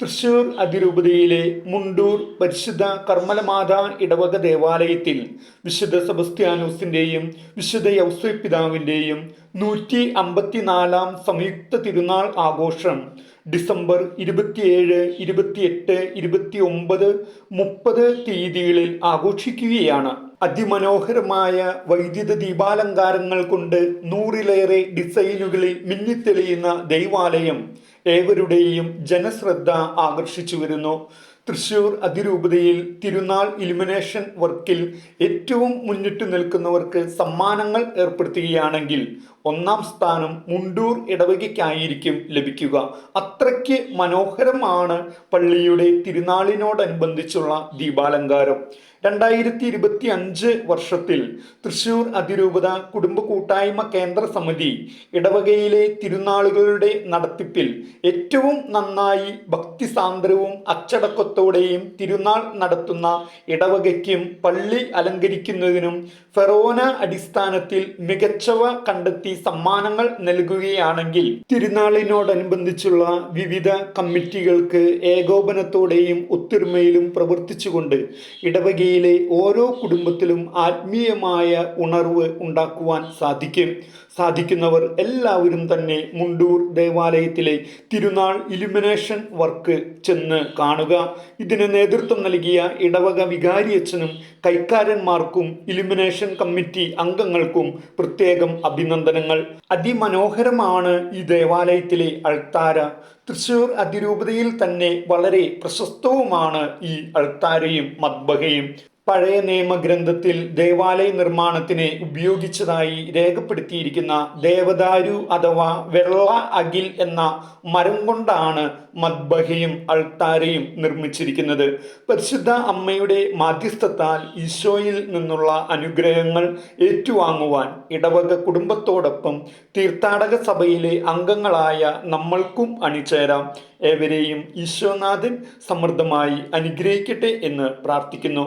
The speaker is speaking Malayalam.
തൃശൂർ അതിരൂപതയിലെ മുണ്ടൂർ പരിശുദ്ധ കർമ്മലമാത ഇടവക ദേവാലയത്തിൽ വിശുദ്ധ സെബസ്ത്യാനോസിന്റെയും വിശുദ്ധ യൗസപിതാവിന്റെയും നൂറ്റി അമ്പത്തിനാലാം സംയുക്ത തിരുനാൾ ആഘോഷം ഡിസംബർ ഇരുപത്തിയേഴ് ഇരുപത്തിയെട്ട് ഇരുപത്തി ഒമ്പത് മുപ്പത് തീയതികളിൽ ആഘോഷിക്കുകയാണ്. അതിമനോഹരമായ വൈദ്യുത ദീപാലങ്കാരങ്ങൾ കൊണ്ട് നൂറിലേറെ ഡിസൈനുകളിൽ മിന്നിത്തെളിയുന്ന ദൈവാലയം ഏവരുടെയും ജനശ്രദ്ധ ആകർഷിച്ചു വരുന്നു തൃശൂർ അതിരൂപതയിൽ തിരുനാൾ ഇലുമിനേഷൻ വർക്കിൽ ഏറ്റവും മുന്നിട്ട് നിൽക്കുന്നവർക്ക് സമ്മാനങ്ങൾ ഏർപ്പെടുത്തുകയാണെങ്കിൽ ഒന്നാം സ്ഥാനം മുണ്ടൂർ ഇടവകയ്ക്കായിരിക്കും ലഭിക്കുക. അത്രയ്ക്ക് മനോഹരമാണ് പള്ളിയുടെ തിരുനാളിനോടനുബന്ധിച്ചുള്ള ദീപാലങ്കാരം. രണ്ടായിരത്തി ഇരുപത്തി അഞ്ച് വർഷത്തിൽ തൃശൂർ അതിരൂപത കുടുംബ കൂട്ടായ്മ കേന്ദ്ര സമിതി ഇടവകയിലെ തിരുനാളുകളുടെ നടത്തിപ്പിൽ ഏറ്റവും നന്നായി ഭക്തിസാന്ദ്രവും അച്ചടക്കത്തോടെയും തിരുനാൾ നടത്തുന്ന ഇടവകയ്ക്കും പള്ളി അലങ്കരിക്കുന്നതിനും ഫെറോന അടിസ്ഥാനത്തിൽ മികച്ചവ കണ്ടെത്തി സമ്മാനങ്ങൾ നൽകുകയാണെങ്കിൽ തിരുനാളിനോടനുബന്ധിച്ചുള്ള വിവിധ കമ്മിറ്റികൾക്ക് ഏകോപനത്തോടെയും ഒത്തൊരുമയിലും പ്രവർത്തിച്ചുകൊണ്ട് ഇടവകയിലെ ഓരോ കുടുംബത്തിലും ആത്മീയമായ ഉണർവ് ഉണ്ടാക്കുവാൻ സാധിക്കും. സാധിക്കുന്നവർ എല്ലാവരും തന്നെ മുണ്ടൂർ ദേവാലയത്തിലെ തിരുനാൾ ഇലുമിനേഷൻ വർക്ക് ചെന്ന് കാണുക. ഇതിന് നേതൃത്വം നൽകിയ ഇടവക വികാരിയച്ഛനും കൈക്കാരന്മാർക്കും ഇലുമിനേഷൻ കമ്മിറ്റി അംഗങ്ങൾക്കും പ്രത്യേകം അഭിനന്ദനങ്ങൾ. അതിമനോഹരമാണ് ഈ ദേവാലയത്തിലെ അൾത്താര. തൃശൂർ അതിരൂപതയിൽ തന്നെ വളരെ പ്രശസ്തവുമാണ് ഈ അൾത്താരയും മദ്ബഹയും. പഴയ നിയമഗ്രന്ഥത്തിൽ ദേവാലയ നിർമ്മാണത്തിന് ഉപയോഗിച്ചതായി രേഖപ്പെടുത്തിയിരിക്കുന്ന ദേവദാരു അഥവാ വെള്ള അകിൽ എന്ന മരം കൊണ്ടാണ് മദ്ബഹയും അൾത്താരയും നിർമ്മിച്ചിരിക്കുന്നത്. പരിശുദ്ധ അമ്മയുടെ മാധ്യസ്ഥത്താൽ ഈശോയിൽ നിന്നുള്ള അനുഗ്രഹങ്ങൾ ഏറ്റുവാങ്ങുവാൻ ഇടവക കുടുംബത്തോടൊപ്പം തീർത്ഥാടക സഭയിലെ അംഗങ്ങളായ നമ്മൾക്കും അണിചേരാം. ഏവരെയും ഈശോനാഥൻ സമൃദ്ധമായി അനുഗ്രഹിക്കട്ടെ എന്ന് പ്രാർത്ഥിക്കുന്നു.